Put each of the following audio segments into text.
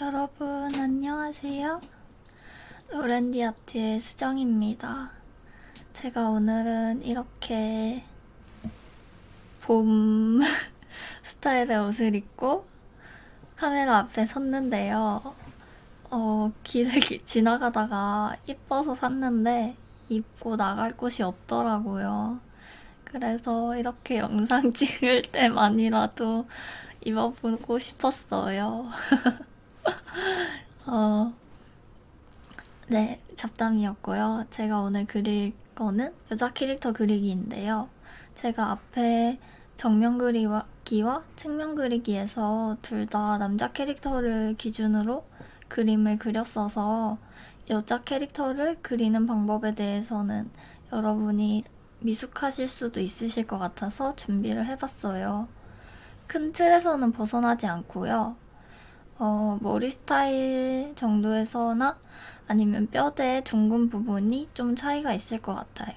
여러분 안녕하세요. 오렌디 아트의 수정입니다. 제가 오늘은 이렇게 봄 스타일의 옷을 입고 카메라 앞에 섰는데요. 어, 길을 기- 지나가다가 이뻐서 샀는데 입고 나갈 곳이 없더라고요. 그래서 이렇게 영상 찍을 때만이라도 입어보고 싶었어요. 어, 네, 잡담이었고요. 제가 오늘 그릴 거는 여자 캐릭터 그리기인데요. 제가 앞에 정면 그리기와 측면 그리기에서 둘 다 남자 캐릭터를 기준으로 그림을 그렸어서 여자 캐릭터를 그리는 방법에 대해서는 여러분이 미숙하실 수도 있으실 것 같아서 준비를 해봤어요. 큰 틀에서는 벗어나지 않고요. 어, 머리 스타일 정도에서나 아니면 뼈대 둥근 부분이 좀 차이가 있을 것 같아요.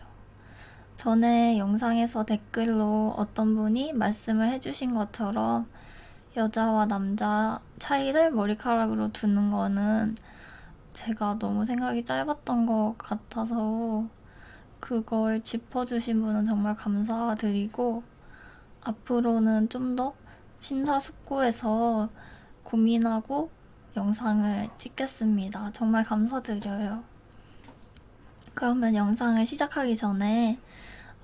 전에 영상에서 댓글로 어떤 분이 말씀을 해주신 것처럼 여자와 남자 차이를 머리카락으로 두는 거는 제가 너무 생각이 짧았던 것 같아서 그걸 짚어주신 분은 정말 감사드리고 앞으로는 좀 더 심사숙고해서 고민하고 영상을 찍겠습니다. 정말 감사드려요. 그러면 영상을 시작하기 전에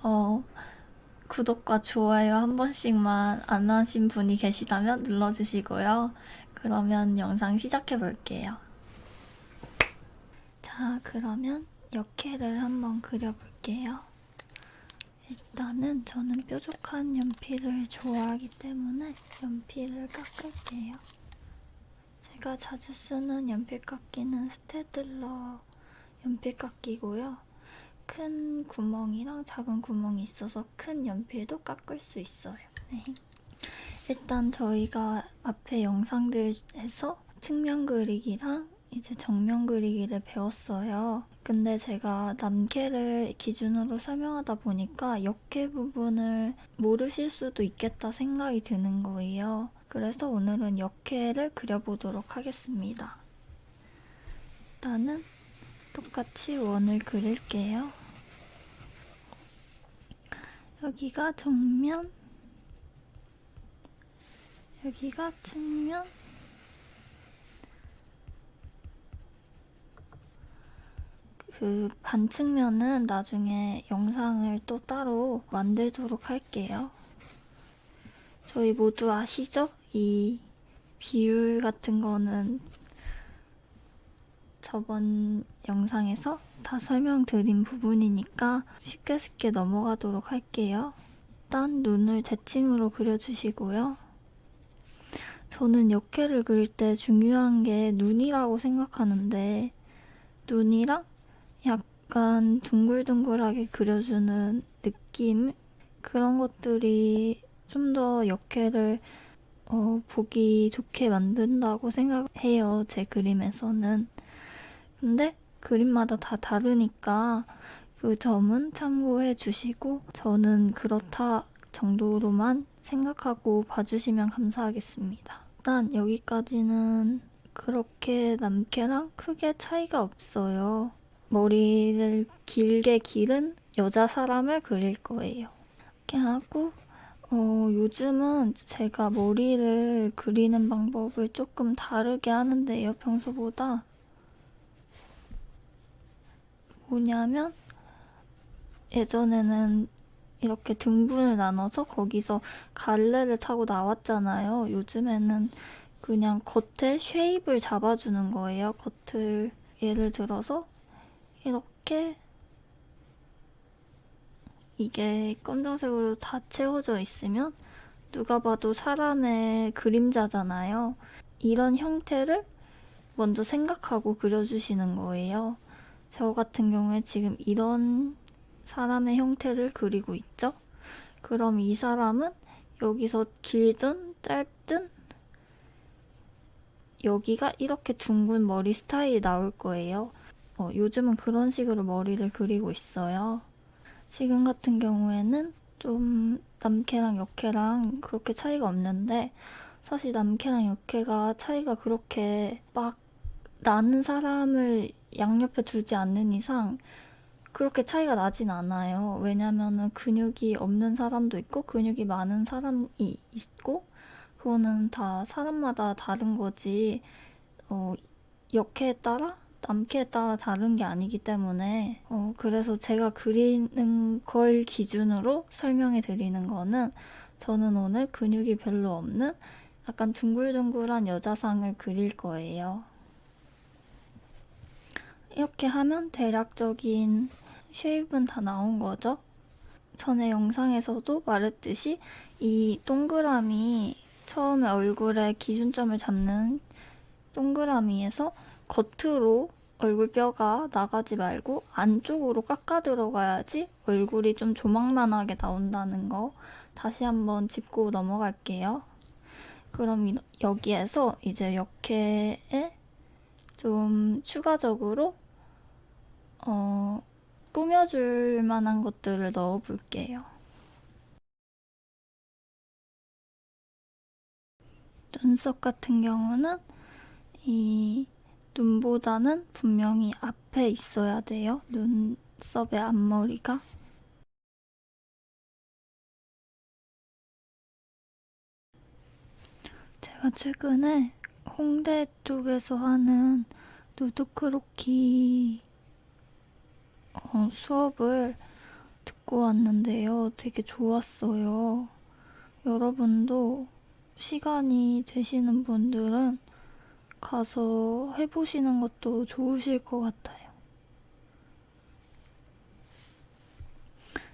어, 구독과 좋아요 한 번씩만 안 하신 분이 계시다면 눌러주시고요. 그러면 영상 시작해 볼게요. 자, 그러면 역해를 한번 그려볼게요. 일단은 저는 뾰족한 연필을 좋아하기 때문에 연필을 깎을게요. 제가 자주 쓰는 연필 깎기는 스테들러 연필 깎기고요. 큰 구멍이랑 작은 구멍이 있어서 큰 연필도 깎을 수 있어요. 네. 일단 저희가 앞에 영상들에서 측면 그리기랑 이제 정면 그리기를 배웠어요. 근데 제가 남캐를 기준으로 설명하다 보니까 역캐 부분을 모르실 수도 있겠다 생각이 드는 거예요. 그래서 오늘은 역캐를 그려보도록 하겠습니다. 일단은 똑같이 원을 그릴게요. 여기가 정면, 여기가 측면, 그 반측면은 나중에 영상을 또 따로 만들도록 할게요. 저희 모두 아시죠? 이 비율 같은 거는 저번 영상에서 다 설명드린 부분이니까 쉽게 쉽게 넘어가도록 할게요. 일단 눈을 대칭으로 그려주시고요. 저는 역해를 그릴 때 중요한 게 눈이라고 생각하는데 눈이랑 약간 둥글둥글하게 그려주는 느낌 그런 것들이 좀 더 역해를 어, 보기 좋게 만든다고 생각해요. 제 그림에서는. 근데 그림마다 다 다르니까 그 점은 참고해 주시고 저는 그렇다 정도로만 생각하고 봐주시면 감사하겠습니다. 일단 여기까지는 그렇게 남캐랑 크게 차이가 없어요. 머리를 길게 기른 여자 사람을 그릴 거예요. 이렇게 하고 어, 요즘은 제가 머리를 그리는 방법을 조금 다르게 하는데요, 평소보다. 뭐냐면, 예전에는 이렇게 등분을 나눠서 거기서 갈래를 타고 나왔잖아요. 요즘에는 그냥 겉에 쉐입을 잡아주는 거예요. 겉을 예를 들어서 이렇게 이게 검정색으로 다 채워져 있으면 누가 봐도 사람의 그림자잖아요. 이런 형태를 먼저 생각하고 그려주시는 거예요. 저 같은 경우에 지금 이런 사람의 형태를 그리고 있죠? 그럼 이 사람은 여기서 길든 짧든 여기가 이렇게 둥근 머리 스타일이 나올 거예요. 어, 요즘은 그런 식으로 머리를 그리고 있어요. 지금 같은 경우에는 좀 남캐랑 역캐랑 그렇게 차이가 없는데 사실 남캐랑 역캐가 차이가 그렇게 막 나는 사람을 양옆에 두지 않는 이상 그렇게 차이가 나진 않아요. 왜냐면은 근육이 없는 사람도 있고 근육이 많은 사람이 있고 그거는 다 사람마다 다른 거지. 어, 역캐에 따라 남캐에 따라 다른 게 아니기 때문에 어, 그래서 제가 그리는 걸 기준으로 설명해 드리는 거는 저는 오늘 근육이 별로 없는 약간 둥글둥글한 여자상을 그릴 거예요. 이렇게 하면 대략적인 쉐입은 다 나온 거죠. 전에 영상에서도 말했듯이 이 동그라미 처음에 얼굴에 기준점을 잡는 동그라미에서 겉으로 얼굴뼈가 나가지 말고 안쪽으로 깎아 들어가야지 얼굴이 좀 조망만하게 나온다는 거 다시 한번 짚고 넘어갈게요. 그럼 이- 여기에서 이제 역해에 좀 추가적으로 어, 꾸며줄 만한 것들을 넣어 볼게요. 눈썹 같은 경우는 이 눈보다는 분명히 앞에 있어야 돼요. 눈썹의 앞머리가. 제가 최근에 홍대 쪽에서 하는 누드크로키 어, 수업을 듣고 왔는데요. 되게 좋았어요. 여러분도 시간이 되시는 분들은 가서 해보시는 것도 좋으실 것 같아요.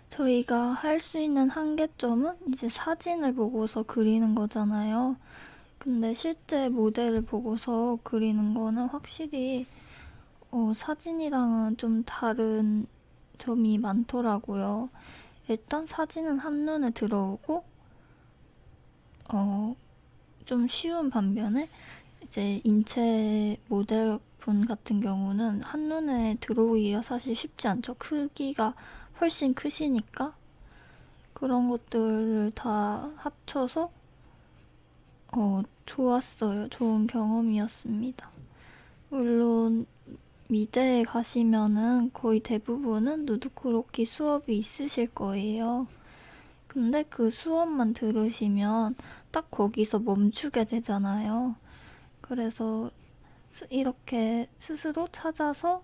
저희가 할 수 있는 한계점은 이제 사진을 보고서 그리는 거잖아요. 근데 실제 모델을 보고서 그리는 거는 확실히 어, 사진이랑은 좀 다른 점이 많더라고요. 일단 사진은 한눈에 들어오고, 어, 좀 쉬운 반면에, 이제 인체 모델분 같은 경우는 한눈에 들어오기가 사실 쉽지 않죠. 크기가 훨씬 크시니까. 그런 것들을 다 합쳐서, 어, 좋았어요. 좋은 경험이었습니다. 물론, 미대에 가시면은 거의 대부분은 누드크로키 수업이 있으실 거예요. 근데 그 수업만 들으시면 딱 거기서 멈추게 되잖아요. 그래서 스- 이렇게 스스로 찾아서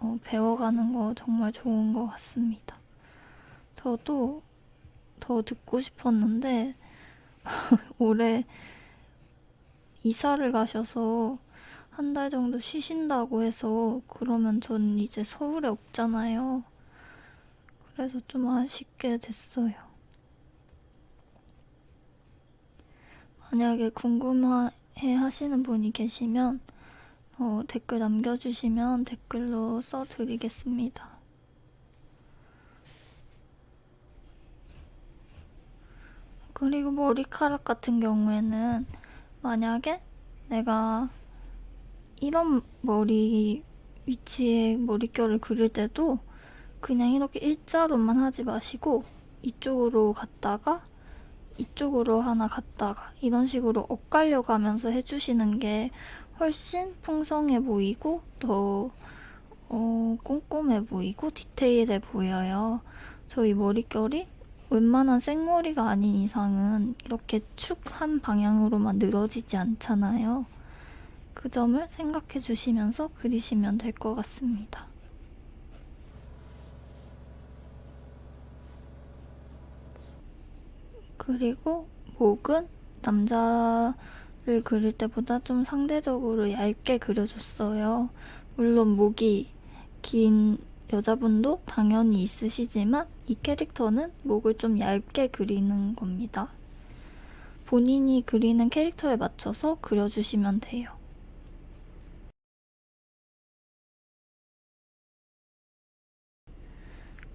어, 배워가는 거 정말 좋은 것 같습니다. 저도 더 듣고 싶었는데 올해 이사를 가셔서 한 달 정도 쉬신다고 해서 그러면 전 이제 서울에 없잖아요. 그래서 좀 아쉽게 됐어요. 만약에 궁금 해 하시는 분이 계시면 어, 댓글 남겨주시면 댓글로 써드리겠습니다. 그리고 머리카락 같은 경우에는 만약에 내가 이런 머리 위치에 머릿결을 그릴 때도 그냥 이렇게 일자로만 하지 마시고 이쪽으로 갔다가 이쪽으로 하나 갔다가 이런 식으로 엇갈려 가면서 해주시는 게 훨씬 풍성해 보이고 더 어, 꼼꼼해 보이고 디테일해 보여요. 저희 머릿결이 웬만한 생머리가 아닌 이상은 이렇게 축 한 방향으로만 늘어지지 않잖아요. 그 점을 생각해 주시면서 그리시면 될 것 같습니다. 그리고 목은 남자를 그릴 때보다 좀 상대적으로 얇게 그려줬어요. 물론 목이 긴 여자분도 당연히 있으시지만 이 캐릭터는 목을 좀 얇게 그리는 겁니다. 본인이 그리는 캐릭터에 맞춰서 그려주시면 돼요.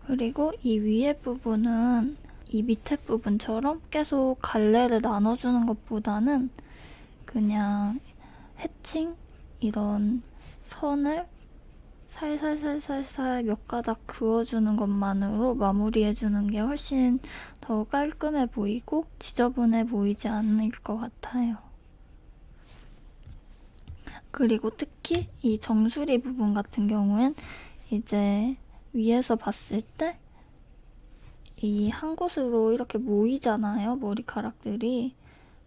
그리고 이 위에 부분은 이 밑에 부분처럼 계속 갈래를 나눠주는 것보다는 그냥 해칭 이런 선을 살살살살살 몇 가닥 그어주는 것만으로 마무리해주는 게 훨씬 더 깔끔해 보이고 지저분해 보이지 않을 것 같아요. 그리고 특히 이 정수리 부분 같은 경우엔 이제 위에서 봤을 때 이 한 곳으로 이렇게 모이잖아요, 머리카락들이.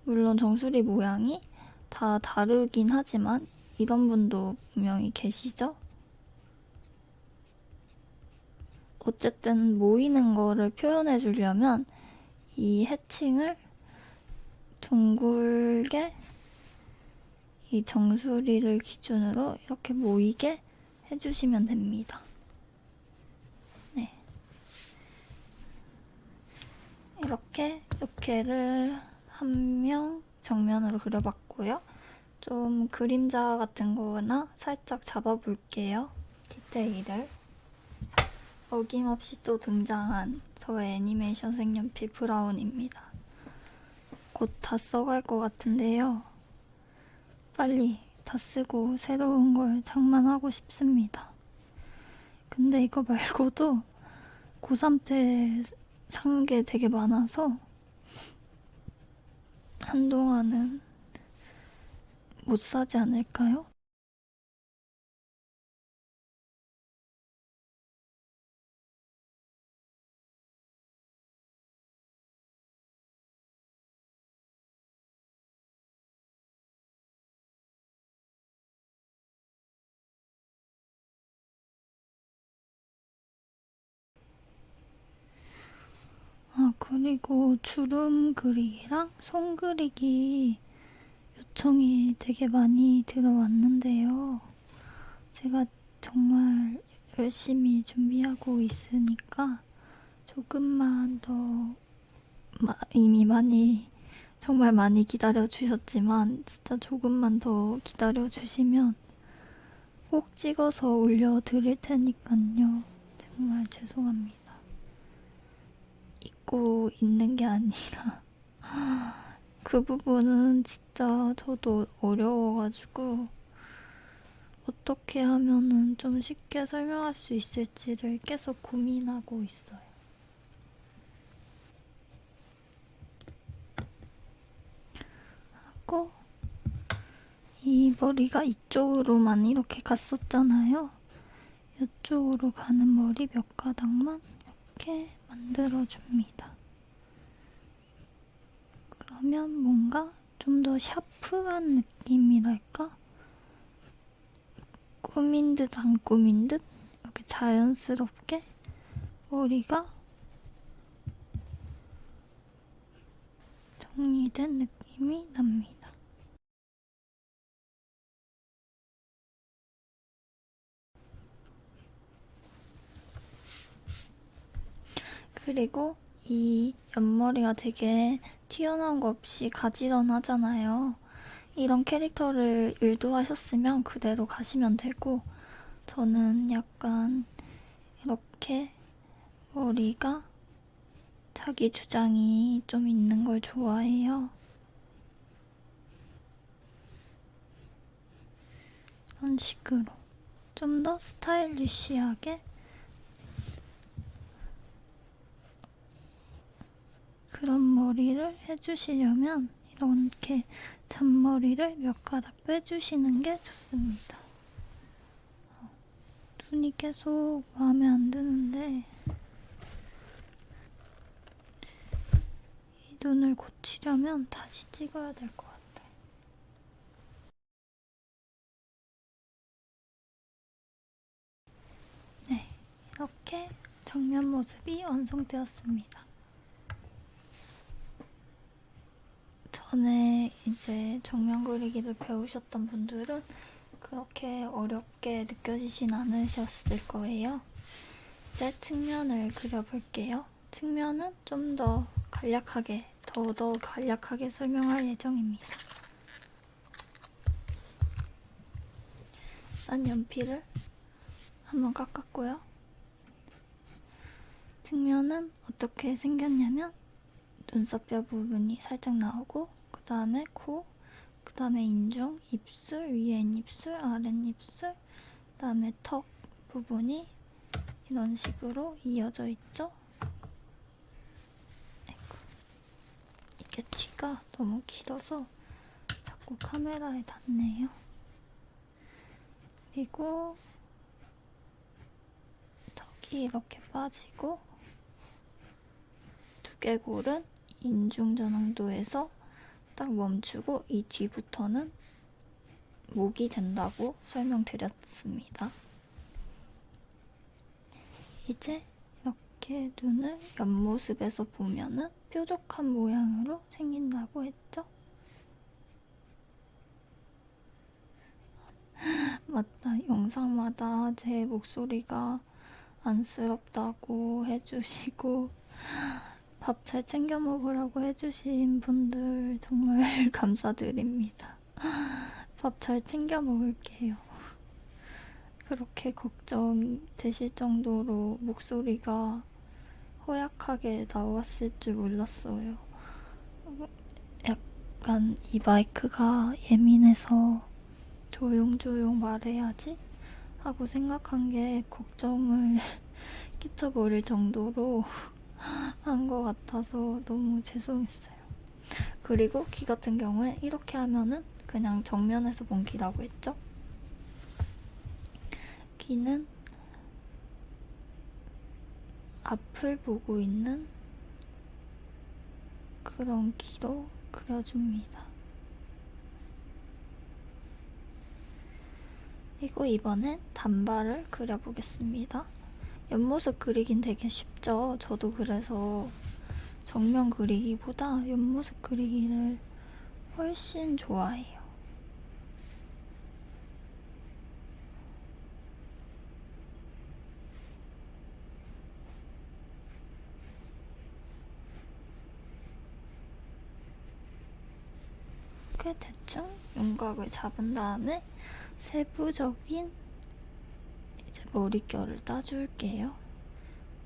물론 정수리 모양이 다 다르긴 하지만 이런 분도 분명히 계시죠? 어쨌든 모이는 거를 표현해 주려면 이 해칭을 둥글게 이 정수리를 기준으로 이렇게 모이게 해주시면 됩니다. 이렇게 이렇게를 한 명 정면으로 그려봤고요. 좀 그림자 같은 거나 살짝 잡아볼게요. 디테일을. 어김없이 또 등장한 저의 애니메이션 색연필 브라운입니다. 곧 다 써갈 것 같은데요. 빨리 다 쓰고 새로운 걸 장만하고 싶습니다. 근데 이거 말고도 고3 때 산 게 되게 많아서 한동안은 못 사지 않을까요? 그리고 주름 그리기랑 손 그리기 요청이 되게 많이 들어왔는데요. 제가 정말 열심히 준비하고 있으니까 조금만 더 마- 이미 많이 정말 많이 기다려 주셨지만 진짜 조금만 더 기다려 주시면 꼭 찍어서 올려 드릴 테니까요. 정말 죄송합니다. 잊고 있는 게 아니라 그 부분은 진짜 저도 어려워가지고 어떻게 하면은 좀 쉽게 설명할 수 있을지를 계속 고민하고 있어요. 하고 이 머리가 이쪽으로만 이렇게 갔었잖아요. 이쪽으로 가는 머리 몇 가닥만 이렇게 만들어줍니다. 그러면 뭔가 좀더 샤프한 느낌이랄까? 꾸민 듯 안 꾸민 듯 이렇게 자연스럽게 머리가 정리된 느낌이 납니다. 그리고 이 옆머리가 되게 튀어나온 거 없이 가지런 하잖아요. 이런 캐릭터를 의도하셨으면 그대로 가시면 되고, 저는 약간 이렇게 머리가 자기 주장이 좀 있는 걸 좋아해요. 이런 식으로 좀 더 스타일리시하게 그런 머리를 해주시려면 이렇게 잔머리를 몇 가닥 빼주시는 게 좋습니다. 어, 눈이 계속 마음에 안 드는데 이 눈을 고치려면 다시 찍어야 될 것 같아요. 네, 이렇게 정면 모습이 완성되었습니다. 전에 이제 정면 그리기를 배우셨던 분들은 그렇게 어렵게 느껴지진 않으셨을 거예요. 이제 측면을 그려볼게요. 측면은 좀 더 간략하게, 더더욱 간략하게 설명할 예정입니다. 일단 연필을 한번 깎았고요. 측면은 어떻게 생겼냐면 눈썹뼈 부분이 살짝 나오고 그 다음에 코, 그 다음에 인중, 입술, 위에 입술, 아랫 입술, 그 다음에 턱, 부분이 이런 식으로 이어져 있죠? 이게 뒤가 너무 길어서 자꾸 카메라에 닿네요. 그리고 턱이 이렇게 빠지고 두개골은 인중전환도에서 딱 멈추고 이 뒤부터는 목이 된다고 설명드렸습니다. 이제 이렇게 눈을 옆모습에서 보면은 뾰족한 모양으로 생긴다고 했죠? 맞다. 영상마다 제 목소리가 안쓰럽다고 해주시고 밥 잘 챙겨 먹으라고 해주신 분들 정말 감사드립니다. 밥 잘 챙겨 먹을게요. 그렇게 걱정되실 정도로 목소리가 허약하게 나왔을 줄 몰랐어요. 약간 이 마이크가 예민해서 조용조용 말해야지 하고 생각한 게 걱정을 끼쳐버릴 정도로 한 것 같아서 너무 죄송했어요. 그리고 귀 같은 경우에 이렇게 하면은 그냥 정면에서 본 귀라고 했죠? 귀는 앞을 보고 있는 그런 귀로 그려줍니다. 그리고 이번엔 단발을 그려보겠습니다. 옆모습 그리긴 되게 쉽죠. 저도 그래서 정면 그리기보다 옆모습 그리기를 훨씬 좋아해요. 대충 윤곽을 잡은 다음에 세부적인 머릿결을 따줄게요.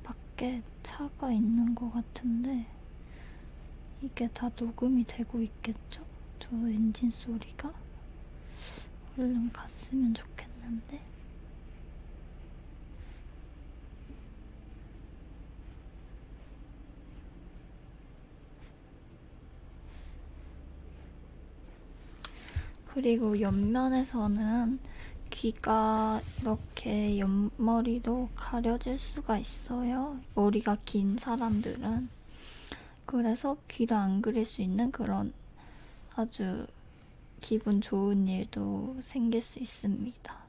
밖에 차가 있는 것 같은데 이게 다 녹음이 되고 있겠죠? 저 엔진 소리가 얼른 갔으면 좋겠는데 그리고 옆면에서는 귀가 이렇게 옆머리도 가려질 수가 있어요. 머리가 긴 사람들은. 그래서 귀를 안 그릴 수 있는 그런 아주 기분 좋은 일도 생길 수 있습니다.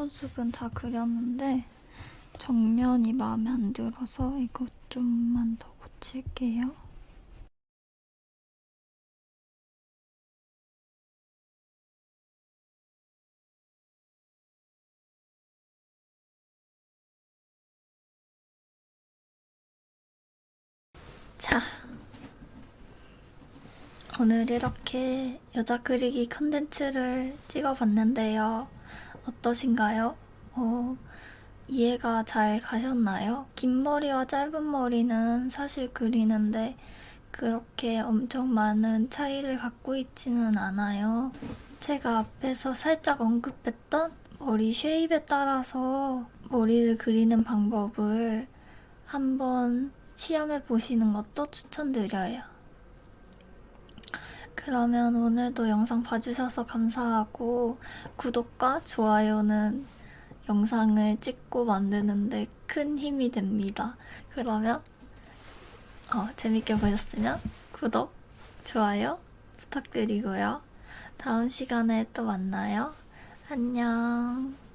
옆모습은 다 그렸는데 정면이 마음에 안 들어서 이것 좀만 더 고칠게요. 자, 오늘 이렇게 여자 그리기 컨텐츠를 찍어봤는데요. 어떠신가요? 어, 이해가 잘 가셨나요? 긴 머리와 짧은 머리는 사실 그리는데 그렇게 엄청 많은 차이를 갖고 있지는 않아요. 제가 앞에서 살짝 언급했던 머리 쉐입에 따라서 머리를 그리는 방법을 한번 시험해 보시는 것도 추천드려요. 그러면 오늘도 영상 봐주셔서 감사하고 구독과 좋아요는 영상을 찍고 만드는데 큰 힘이 됩니다. 그러면 어, 재밌게 보셨으면 구독, 좋아요 부탁드리고요. 다음 시간에 또 만나요. 안녕.